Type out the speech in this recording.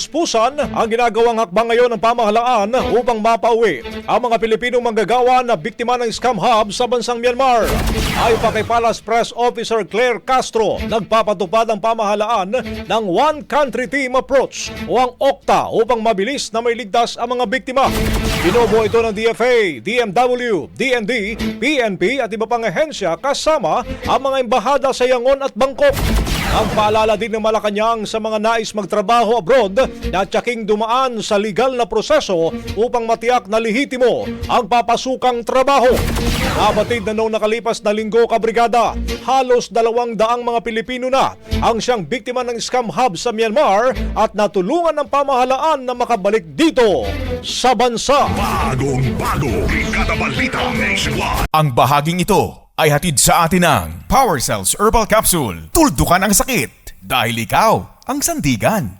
Puspusan ang ginagawang hakbang ngayon ng pamahalaan upang mapauwi ang mga Pilipinong manggagawa na biktima ng scam hub sa bansang Myanmar. Ayon pa kay Palace Press Officer Claire Castro, nagpapatupad ang pamahalaan ng One Country Team Approach o ang OCTA upang mabilis na may ligtas ang mga biktima. Binubuo ito ng DFA, DMW, DND, PNP at iba pang ahensya kasama ang mga embahada sa Yangon at Bangkok. Ang paalala din ng Malacanang sa mga nais magtrabaho abroad na tsaking dumaan sa legal na proseso upang matiyak na lehitimo ang papasukang trabaho. Nabatid na noong nakalipas na linggo kabrigada, halos dalawang daang mga Pilipino na ang siyang biktima ng scam hub sa Myanmar at natulungan ng pamahalaan na makabalik dito sa bansa. Bagong bago, Brigada Balita Nationwide. Ang bahaging ito ay hatid sa atin ng Power Cells Herbal Capsule. Tuldukan ang sakit dahil ikaw ang sandigan.